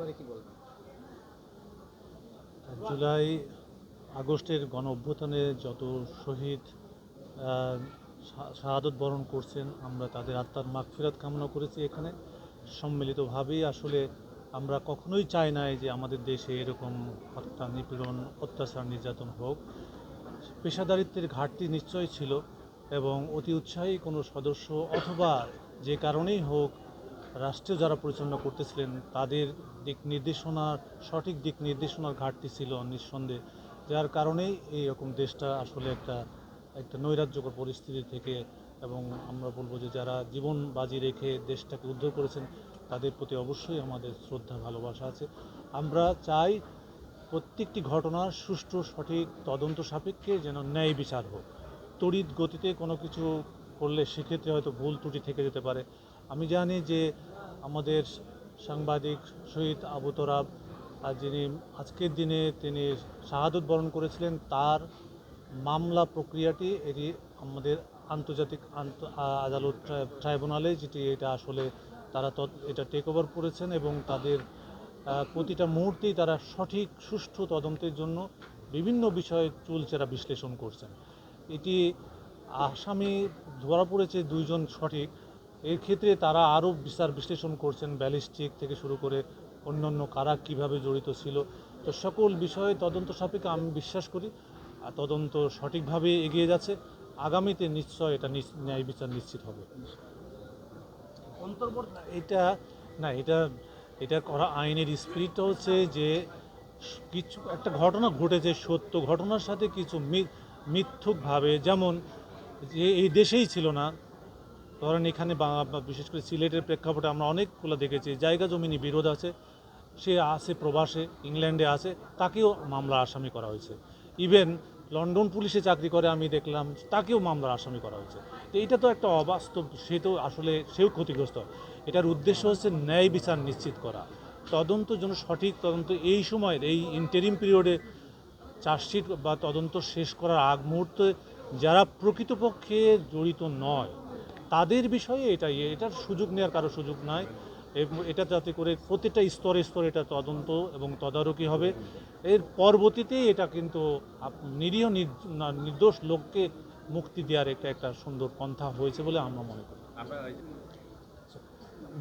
ব্যাপারে কি বলবেন? জুলাই আগস্টের গণ অভ্যুত্থানে যত শহীদ শাহাদত বরণ করছেন, আমরা তাদের আত্মার মাগফিরাত কামনা করেছি এখানে। সম্মিলিতভাবেই আসলে আমরা কখনোই চাই নাই যে আমাদের দেশে এরকম হত্যা, নিপীড়ন, অত্যাচার, নির্যাতন হোক। পেশাদারিত্বের ঘাটতি নিশ্চয়ই ছিল এবং অতি উৎসাহী কোনো সদস্য অথবা যে কারণেই হোক রাষ্ট্র যারা পরিচালনা করতেছিলেন, তাদের দিক নির্দেশনার, সঠিক দিক নির্দেশনার ঘাটতি ছিল নিঃসন্দেহে। যার কারণেই এই রকম দেশটা আসলে একটা একটা নৈরাজ্যকর পরিস্থিতি থেকে এবং আমরা বলব যে যারা জীবন বাজি রেখে দেশটাকে উদ্ধার করেছেন, তাদের প্রতি অবশ্যই আমাদের শ্রদ্ধা, ভালোবাসা আছে। আমরা চাই প্রত্যেকটি ঘটনার সুষ্ঠু, সঠিক, তদন্ত সাপেক্ষে যেন ন্যায় বিচার হোক। তড়িৎ গতিতে কোনো কিছু করলে সেক্ষেত্রে হয়তো ভুল ত্রুটি থেকে যেতে পারে। আমি জানি যে আমাদের সাংবাদিক শহীদ আবু তরাব যিনি আজকের দিনে তিনি শাহাদত বরণ করেছিলেন, তার মামলা প্রক্রিয়াটি এটি আমাদের আন্তর্জাতিক আন্ত- আদালত ট্রাইব্যুনালে যেটি এটা আসলে তারা এটা টেক ওভার করেছেন এবং তাদের প্রতিটা মুহূর্তেই তারা সঠিক, সুষ্ঠু তদন্তের জন্য বিভিন্ন বিষয়ে চুলচেরা বিশ্লেষণ করছেন। এটি আসামি ধরা পড়েছে দুইজন সঠিক এর ক্ষেত্রে তারা আরও বিচার বিশ্লেষণ করছেন ব্যালিস্টিক থেকে শুরু করে অন্যান্য কারা কীভাবে জড়িত ছিল। তো সকল বিষয়ে তদন্ত সাপেক্ষে আমি বিশ্বাস করি, আর তদন্ত সঠিকভাবে এগিয়ে যাচ্ছে। আগামীতে নিশ্চয় এটা ন্যায় বিচার নিশ্চিত হবে। অন্তর্বর্তী এটা, না, এটা এটা করা আইনের স্পিরিটটা হচ্ছে যে কিছু একটা ঘটনা ঘটেছে সত্য ঘটনার সাথে কিছু মিথ্যুকভাবে। যেমন, যে এই দেশেই ছিল না ধরেন এখানে বিশেষ করে সিলেটের প্রেক্ষাপটে আমরা অনেকগুলো দেখেছি, জায়গা জমিনি বিরোধ আছে, সে আছে, প্রবাসে, ইংল্যান্ডে আছে, তাকেও মামলা আসামি করা হয়েছে। ইভেন লন্ডন পুলিশে চাকরি করে আমি দেখলাম, তাকেও মামলার আসামি করা হয়েছে। তো এটা তো একটা অবাস্তব, সে তো আসলে, সেও ক্ষতিগ্রস্ত। এটার উদ্দেশ্য হচ্ছে ন্যায় বিচার নিশ্চিত করা। তদন্ত যেন সঠিক তদন্ত, এই সময়ের, এই ইন্টারিম পিরিয়ডে চার্জশিট বা তদন্ত শেষ করার আগ মুহূর্তে যারা প্রকৃতপক্ষে জড়িত নয় তাদের বিষয়ে এটা ইয়ে, এটার সুযোগ নেওয়ার কারও সুযোগ নাই। এটা যাতে করে প্রতিটা স্তরে স্তরে এটা তদন্ত এবং তদারকি হবে। এর পরবর্তীতে এটা কিন্তু নিরীহ নির্দোষ লোককে মুক্তি দেওয়ার একটা একটা সুন্দর পন্থা হয়েছে বলে আমরা মনে করি।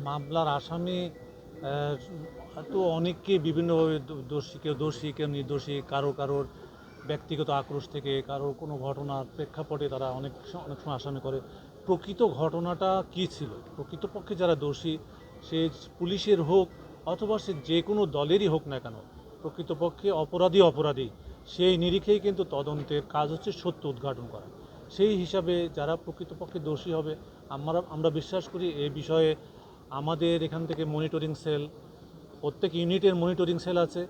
মামলার আসামি তো অনেককে বিভিন্নভাবে দোষী কেউ দোষী কেউ নির্দোষী কারও কারোর ব্যক্তিগত আক্রোশ থেকে কারও কোনো ঘটনার প্রেক্ষাপটে তারা অনেক অনেক সময় আসামি করে। প্রকৃত ঘটনাটা কী ছিল? প্রকৃতপক্ষে যারা দোষী, সে পুলিশের হোক অথবা সে যে কোনো দলেরই হোক না কেন প্রকৃতপক্ষে অপরাধী অপরাধী, সেই নিরিখেই কিন্তু তদন্তের কাজ হচ্ছে সত্য উদ্ঘাটন করা। সেই হিসাবে যারা প্রকৃতপক্ষে দোষী হবে, আমরা আমরা বিশ্বাস করি এ বিষয়ে আমাদের এখান থেকে মনিটরিং সেল, প্রত্যেক ইউনিটের মনিটরিং সেল আছে।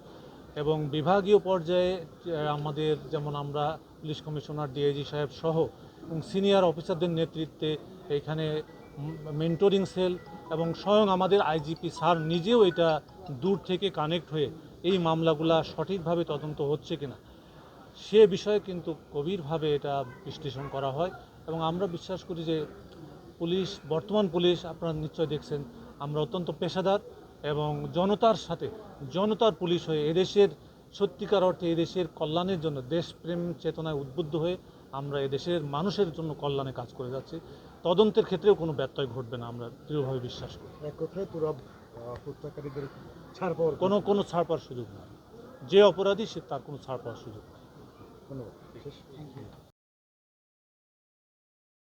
এবং বিভাগীয় পর্যায়ে আমাদের যেমন আমরা পুলিশ কমিশনার, ডিআইজি সাহেব সহ এবং সিনিয়র অফিসারদের নেতৃত্বে এখানে মেন্টরিং সেল এবং স্বয়ং আমাদের আইজিপি স্যার নিজেও এটা দূর থেকে কানেক্ট হয়ে এই মামলাগুলা সঠিকভাবে তদন্ত হচ্ছে কিনা, সে বিষয়ে কিন্তু গভীরভাবে এটা বিশ্লেষণ করা হয় এবং আমরা বিশ্বাস করি যে পুলিশ, বর্তমান পুলিশ, আপনারা নিশ্চয় দেখছেন, আমরা অত্যন্ত পেশাদার এবং জনতার সাথে জনতার পুলিশ হয়ে এদেশের সত্যিকার অর্থে এদেশের কল্যাণের জন্য দেশপ্রেম চেতনায় উদ্বুদ্ধ হয়ে আমরা এদেশের মানুষের জন্য কল্যাণে কাজ করে যাচ্ছি। তদন্তের ক্ষেত্রেও কোনো ব্যত্যয় ঘটবে না আমরা দৃঢ়ভাবে বিশ্বাস করি। এক কথায় হত্যাকারীদের ছাড় পাওয়ার কোনো কোনো ছাড় পাওয়ার সুযোগ নেই। যে অপরাধী সে তার কোনো ছাড় পাওয়ার সুযোগ নেই। ধন্যবাদ।